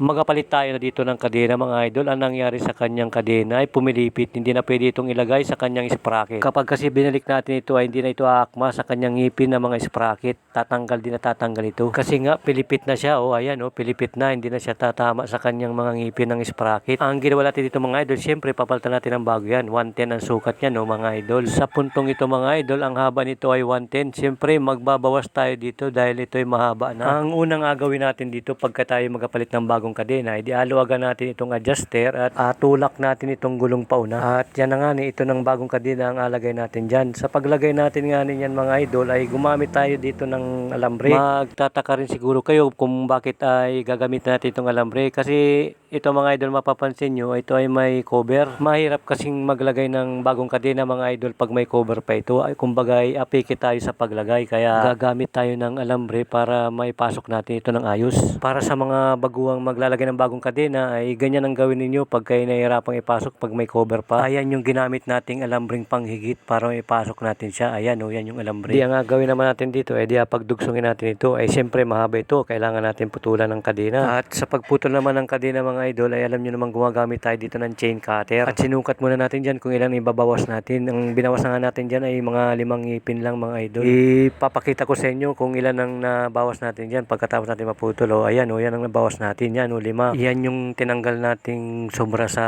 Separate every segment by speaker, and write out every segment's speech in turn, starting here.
Speaker 1: Magapalit tayo na dito ng kadena mga idol. Ang nangyari sa kanyang kadena ay pumilipit. Hindi na pwede itong ilagay sa kanyang sprocket. Kapag kasi binalik natin ito ay hindi na ito aakma sa kanyang ngipin ng mga sprocket. Tatanggal din na tatanggal ito. Kasi nga pilipit na siya. O ayan o pilipit na. Hindi na siya tatama sa kanyang mga ngipin ng sprocket. Ang ginawa natin dito mga idol, syempre papalitan natin ng bago yan. 110 ang sukat niya no mga idol. Sa puntong ito mga idol, ang haba nito ay 110. Syempre magbabawas tayo dito dahil ito ay mahaba na. Ang unang agawin natin dito pagka tayo magapalit ng bagong kadena, ay dialuwagan natin itong adjuster at ah, tulak natin itong gulong pauna. At yan na nga ni, ito ng bagong kadena ang alagay natin dyan. Sa paglagay natin nga niyan mga idol ay gumamit tayo dito ng alambre. Magtataka rin siguro kayo kung bakit ay gagamit natin itong alambre kasi ito mga idol mapapansin nyo, ito ay may cover. Mahirap kasing maglagay ng bagong kadena mga idol pag may cover pa ito. Ay kumbaga ay apike tayo sa paglagay kaya gagamit tayo ng alambre para maipasok natin ito ng ayos. Para sa mga baguang maglalagay ng bagong kadena ay ganyan ang gawin ninyo pag kayo nahihirapang ipasok pag may cover pa. Ayan yung ginamit nating alambreng panghigit para maipasok natin siya. Ayan o, yan yung alambre. Di ang gagawin naman natin dito ay di ah, pagdugsungin natin ito ay siyempre mahaba ito. Kailangan natin putulan ng kadena. At sa pagputol naman ng kadena mga idol ay alam nyo naman gumagamit tayo dito ng chain cutter. At sinukat muna natin dyan kung ilan ibabawas natin. Ang binawas na natin dyan ay mga limang ngipin lang mga idol. Ipapakita ko sa inyo kung ilan ang nabawas natin dyan pagkatapos natin maputol. O ayan o, yan ang nabawas natin. Yan o, lima. Yan yung tinanggal nating sobra sa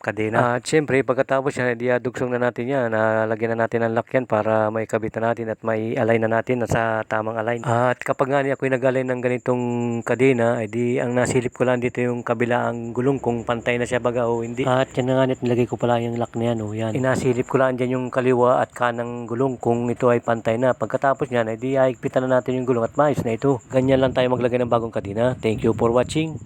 Speaker 1: kadena. At syempre, pagkatapos yan, diadugsong na natin yan. Nalagyan na natin ang lock yan para may kabit na natin at may align na natin na sa tamang align. At kapag nga ako'y nag-align ng ganitong kadena, ay di ang nasilip ko lang dito yung kabilaang gulong kung pantay na siya baga o hindi. At yan na nga nit, nilagay ko pala yung lock na yan. O, yan. Inasilip ko lang dyan yung kaliwa at kanang gulong kung ito ay pantay na. Pagkatapos niyan, ay di higpitan na natin yung gulong at maayos na ito. Ganyan lang tayo maglagay ng bagong kadena. Thank you for watching.